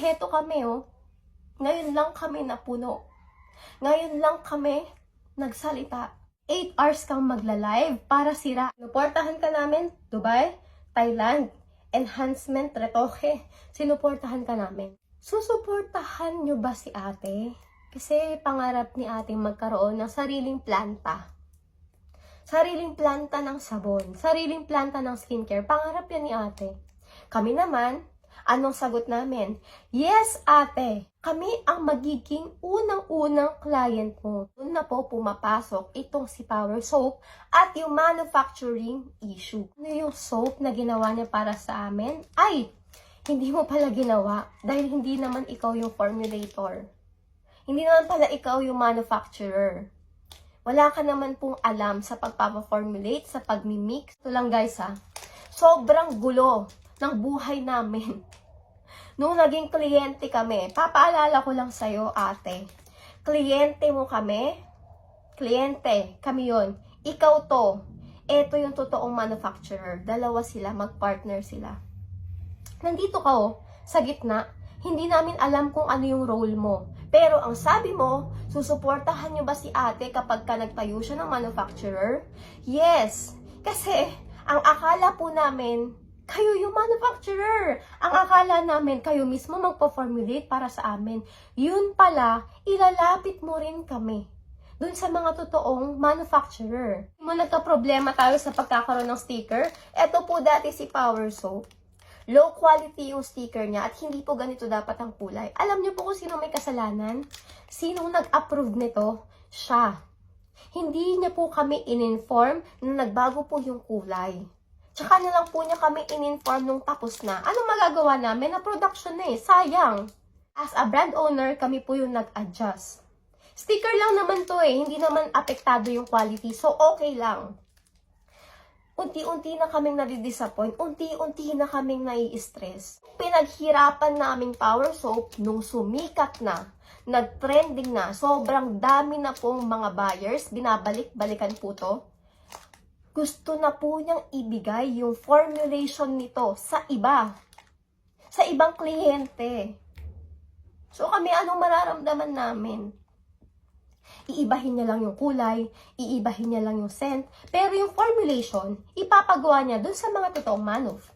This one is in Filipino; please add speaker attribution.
Speaker 1: Heto kami, oh. Ngayon lang kami napuno. Ngayon lang kami nagsalita. 8 hours kang magla-live para sira. Suportahan ka namin, Dubai, Thailand, enhancement, retoke. Sinuportahan ka namin. Susuportahan nyo ba si ate? Kasi pangarap ni ate magkaroon ng sariling planta. Sariling planta ng sabon. Sariling planta ng skincare. Pangarap yan ni ate. Kami naman, anong sagot namin? Yes, ate. Kami ang magiging unang-unang client mo. Doon na po pumapasok itong si Power Soap at yung manufacturing issue. Ano yung soap na ginawa niya para sa amin? Ay, hindi mo pala ginawa dahil hindi naman ikaw yung formulator. Hindi naman pala ikaw yung manufacturer. Wala ka naman pong alam sa pagpapaformulate, sa pagmimix. Ito lang guys ha, sobrang gulo ng buhay namin. Nung naging kliyente kami, papaalala ko lang sa'yo ate, kliyente mo kami, kliyente, kami yon. Ikaw to, eto yung totoong manufacturer. Dalawa sila, magpartner sila. Nandito ka oh, sa gitna, hindi namin alam kung ano yung role mo. Pero ang sabi mo, susuportahan nyo ba si ate kapag ka nagtayo siya ng manufacturer? Yes! Kasi, ang akala po namin, kayo yung manufacturer. Ang akala namin, kayo mismo magpo-formulate para sa amin. Yun pala, ilalapit mo rin kami dun sa mga totoong manufacturer. Mo nagka-problema tayo sa pagkakaroon ng sticker, eto po dati si Power Soap. Low quality yung sticker niya at hindi po ganito dapat ang kulay. Alam niyo po kung sino may kasalanan? Sinong nag-approve nito? Siya. Hindi niya po kami in-inform na nagbago po yung kulay. Tsaka na lang po niya kami in-inform nung tapos na. Anong magagawa namin? Na production na eh. Sayang. As a brand owner, kami po yung nag-adjust. Sticker lang naman to eh. Hindi naman apektado yung quality. So, okay lang unti-unti na kaming nadidisappoint, unti-unti na kaming nai-stress. Pinaghirapan naming power soap nung sumikat na, nag-trending na, sobrang dami na pong mga buyers, binabalik-balikan po to. Gusto na po niyang ibigay yung formulation nito sa iba, sa ibang kliyente. So kami, anong mararamdaman namin? iibahin niya lang yung kulay, iibahin niya lang yung scent, pero yung formulation, ipapagawa niya dun sa mga totoong manuf.